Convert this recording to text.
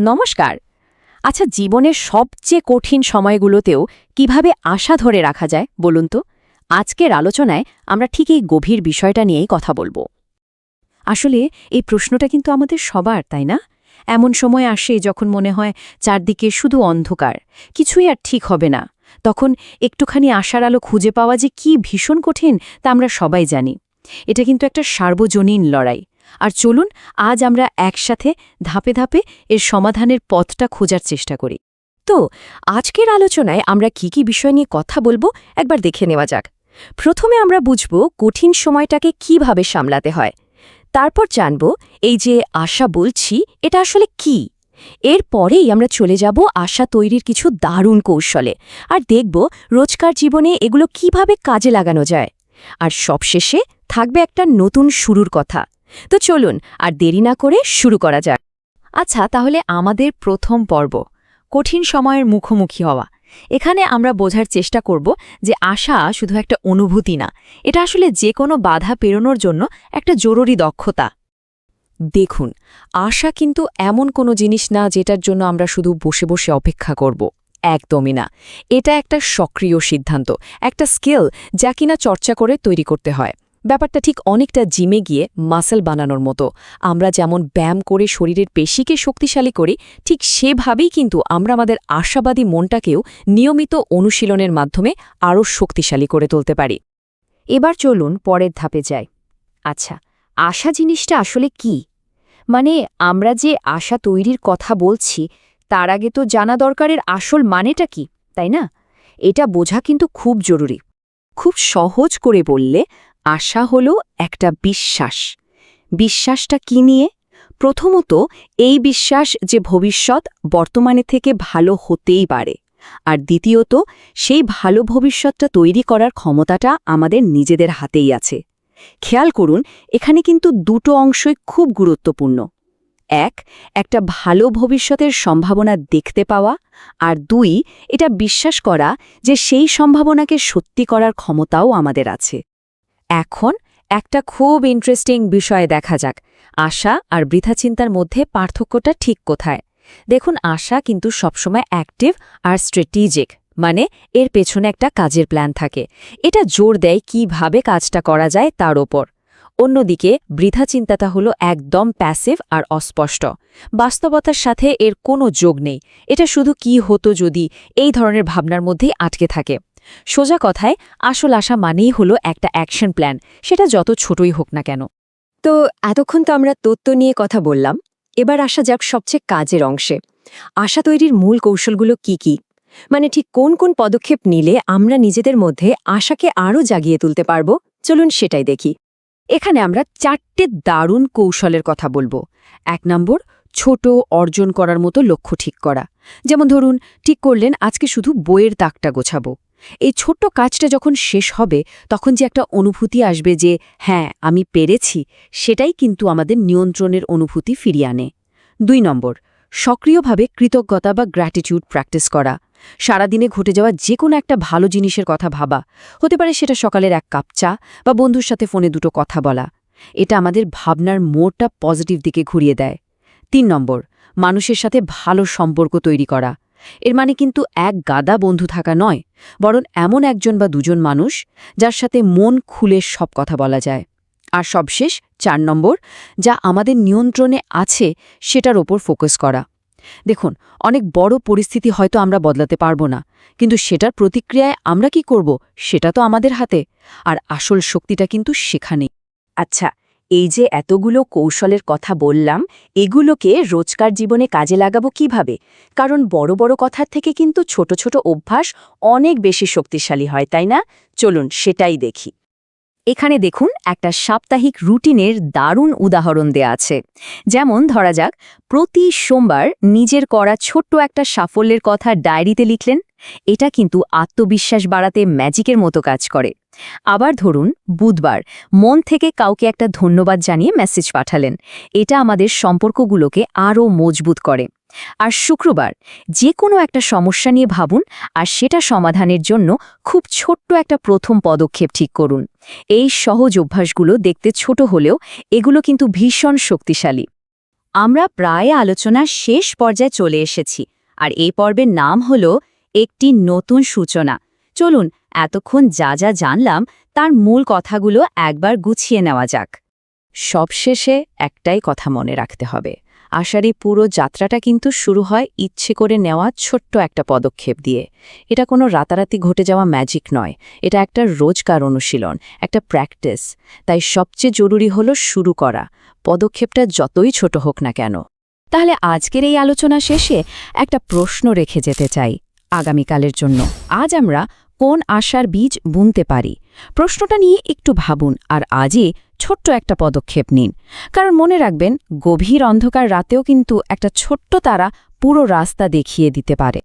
নমস্কার। আচ্ছা জীবনের সবচেয়ে কঠিন সময়গুলোতেও কীভাবে আশা ধরে রাখা যায় বলুন তো? আজকের আলোচনায় আমরা ঠিক এই গভীর বিষয়টা নিয়েই কথা বলব। আসলে এই প্রশ্নটা কিন্তু আমাদের সবার, তাই না? এমন সময় আসে যখন মনে হয় চারদিকে শুধু অন্ধকার, কিছুই আর ঠিক হবে না। তখন একটুখানি আশার আলো খুঁজে পাওয়া যে কি ভীষণ কঠিন তা আমরা সবাই জানি। এটা কিন্তু একটা সার্বজনীন লড়াই। আর চলুন, আজ আমরা একসাথে ধাপে ধাপে এর সমাধানের পথটা খোঁজার চেষ্টা করি। তো, আজকের আলোচনায় আমরা কি কি বিষয় নিয়ে কথা বলব একবার দেখে নেওয়া যাক। প্রথমে আমরা বুঝব কঠিন সময়টাকে কীভাবে সামলাতে হয়। তারপর জানব এই যে আশা বলছি, এটা আসলে কি? এরপরেই আমরা চলে যাব আশা তৈরির কিছু দারুণ কৌশলে আর দেখব রোজকার জীবনে এগুলো কীভাবে কাজে লাগানো যায়। আর সবশেষে থাকবে একটা নতুন শুরুর কথা। তো চলুন আর দেরি না করে শুরু করা যাক। আচ্ছা তাহলে আমাদের প্রথম পর্ব, কঠিন সময়ের মুখোমুখি হওয়া। এখানে আমরা বোঝার চেষ্টা করব যে আশা শুধু একটা অনুভূতি না, এটা আসলে যে কোনো বাধা পেরোনোর জন্য একটা জরুরি দক্ষতা। দেখুন, আশা কিন্তু এমন কোনো জিনিস না যেটার জন্য আমরা শুধু বসে বসে অপেক্ষা করব, একদমই না। এটা একটা সক্রিয় সিদ্ধান্ত, একটা স্কিল যা কিনা চর্চা করে তৈরি করতে হয়। ব্যাপারটা ঠিক অনেকটা জিমে গিয়ে মাসেল বানানোর মতো। আমরা যেমন ব্যায়াম করে শরীরের পেশিকে শক্তিশালী করি, ঠিক সেভাবেই কিন্তু আমরা আমাদের আশাবাদী মনটাকেও নিয়মিত অনুশীলনের মাধ্যমে আরও শক্তিশালী করে তুলতে পারি। এবার চলুন পরের ধাপে যাই। আচ্ছা আশা জিনিসটা আসলে কি? মানে আমরা যে আশা তৈরির কথা বলছি, তার আগে তো জানা দরকারের আসল মানেটা কি, তাই না? এটা বোঝা কিন্তু খুব জরুরি। খুব সহজ করে বললে আশা হল একটা বিশ্বাস। বিশ্বাসটা কি নিয়ে? প্রথমত, এই বিশ্বাস যে ভবিষ্যৎ বর্তমানে থেকে ভালো হতেই পারে। আর দ্বিতীয়ত, সেই ভালো ভবিষ্যৎটা তৈরি করার ক্ষমতাটা আমাদের নিজেদের হাতেই আছে। খেয়াল করুন, এখানে কিন্তু দুটো অংশই খুব গুরুত্বপূর্ণ। এক, একটা ভালো ভবিষ্যতের সম্ভাবনা দেখতে পাওয়া। আর দুই, এটা বিশ্বাস করা যে সেই সম্ভাবনাকে সত্যি করার ক্ষমতাও আমাদের আছে। এখন একটা খুব ইন্টারেস্টিং বিষয়ে দেখা যাক। আশা আর বৃথা চিন্তার মধ্যে পার্থক্যটা ঠিক কোথায়? দেখুন, আশা কিন্তু সবসময় অ্যাক্টিভ আর স্ট্র্যাটেজিক মানে এর পেছনে একটা কাজের প্ল্যান থাকে। এটা জোর দেয় কীভাবে কাজটা করা যায় তার ওপর। অন্যদিকে, বৃথা চিন্তাটা হলো একদম প্যাসিভ আর অস্পষ্ট। বাস্তবতার সাথে এর কোনো যোগ নেই। এটা শুধু কি হতো যদি এই ধরনের ভাবনার মধ্যেই আটকে থাকে। সোজা কথায়, আসল আশা মানেই হলো একটা অ্যাকশন প্ল্যান, সেটা যত ছোটই হোক না কেন। তো এতক্ষণ তো আমরা তত্ত্ব নিয়ে কথা বললাম, এবার আসা যাক সবচেয়ে কাজের অংশে। আশা তৈরির মূল কৌশলগুলো কি কি? মানে ঠিক কোন কোন পদক্ষেপ নিলে আমরা নিজেদের মধ্যে আশাকে আরও জাগিয়ে তুলতে পারব? চলুন সেটাই দেখি। এখানে আমরা চারটে দারুণ কৌশলের কথা বলব। এক নম্বর, ছোট অর্জন করার মতো লক্ষ্য ঠিক করা। যেমন ধরুন, ঠিক করলেন, আজকে শুধু বইয়ের তাকটা গোছাবো। এই ছোট্ট কাজটা যখন শেষ হবে, তখন যে একটা অনুভূতি আসবে যে হ্যাঁ আমি পেরেছি সেটাই কিন্তু আমাদের নিয়ন্ত্রণের অনুভূতি ফিরিয়ে আনে। দুই নম্বর, সক্রিয়ভাবে কৃতজ্ঞতা বা গ্র্যাটিটিউড প্র্যাকটিস করা। সারাদিনে ঘটে যাওয়া যে কোনো একটা ভালো জিনিসের কথা ভাবা। হতে পারে সেটা সকালের এক কাপ চা বা বন্ধুর সাথে ফোনে দুটো কথা বলা। এটা আমাদের ভাবনার মোড়টা পজিটিভ দিকে ঘুরিয়ে দেয়। তিন নম্বর, মানুষের সাথে ভালো সম্পর্ক তৈরি করা। এর মানে কিন্তু এক গাদা বন্ধু থাকা নয়, বরং এমন একজন বা দুজন মানুষ যার সাথে মন খুলে সব কথা বলা যায়। আর সবশেষ চার নম্বর, যা আমাদের নিয়ন্ত্রণে আছে সেটার ওপর ফোকাস করা। দেখুন, অনেক বড় পরিস্থিতি হয়তো আমরা বদলাতে পারব না, কিন্তু সেটার প্রতিক্রিয়ায় আমরা কি করব সেটা তো আমাদের হাতে, আর আসল শক্তিটা কিন্তু সেখানেই। আচ্ছা এই যে এতগুলো কৌশলের কথা বললাম, এগুলোকে রোজকার জীবনে কাজে লাগাবো কীভাবে? কারণ বড় বড় কথার থেকে কিন্তু ছোট ছোট অভ্যাস অনেক বেশি শক্তিশালী হয়, তাই না? চলুন সেটাই দেখি। এখানে দেখুন একটা সাপ্তাহিক রুটিনের দারুণ উদাহরণ দেয়া আছে। যেমন ধরা যাক, প্রতি সোমবার নিজের করা ছোট্ট একটা সাফল্যের কথা ডায়েরিতে লিখলেন, এটা কিন্তু আত্মবিশ্বাস বাড়াতে ম্যাজিকের মতো কাজ করে। আবার ধরুন, বুধবার মন থেকে কাউকে একটা ধন্যবাদ জানিয়ে মেসেজ পাঠালেন, এটা আমাদের সম্পর্কগুলোকে আরও মজবুত করে। আর শুক্রবার যে কোনো একটা সমস্যা নিয়ে ভাবুন, আর সেটা সমাধানের জন্য খুব ছোট্ট একটা প্রথম পদক্ষেপ ঠিক করুন। এই সহজ অভ্যাসগুলো দেখতে ছোট হলেও এগুলো কিন্তু ভীষণ শক্তিশালী। আমরা প্রায় আলোচনার শেষ পর্যায়ে চলে এসেছি, আর এই পর্বের নাম হল একটি নতুন সূচনা। চলুন, এতক্ষণ যা যা জানলাম, তার মূল কথাগুলো একবার গুছিয়ে নেওয়া যাক। সবশেষে একটাই কথা মনে রাখতে হবে। আশার এই পুরো যাত্রাটা কিন্তু শুরু হয় ইচ্ছে করে নেওয়া ছোট্ট একটা পদক্ষেপ দিয়ে। এটা কোনো রাতারাতি ঘটে যাওয়া ম্যাজিক নয়। এটা একটা রোজকার অনুশীলন, একটা প্র্যাকটিস তাই সবচেয়ে জরুরি হলো শুরু করা। পদক্ষেপটা যতই ছোট হোক না কেন। তাহলে আজকের এই আলোচনা শেষে একটা প্রশ্ন রেখে যেতে চাই আগামীকালের জন্য। আজ আমরা কোন আশার বীজ বুনতে পারি? প্রশ্নটা নিয়ে একটু ভাবুন আর আজই ছোট্ট একটা পদক্ষেপ নিন। কারণ মনে রাখবেন, গভীর অন্ধকার রাতেও কিন্তু একটা ছোট্ট তারা পুরো রাস্তা দেখিয়ে দিতে পারে।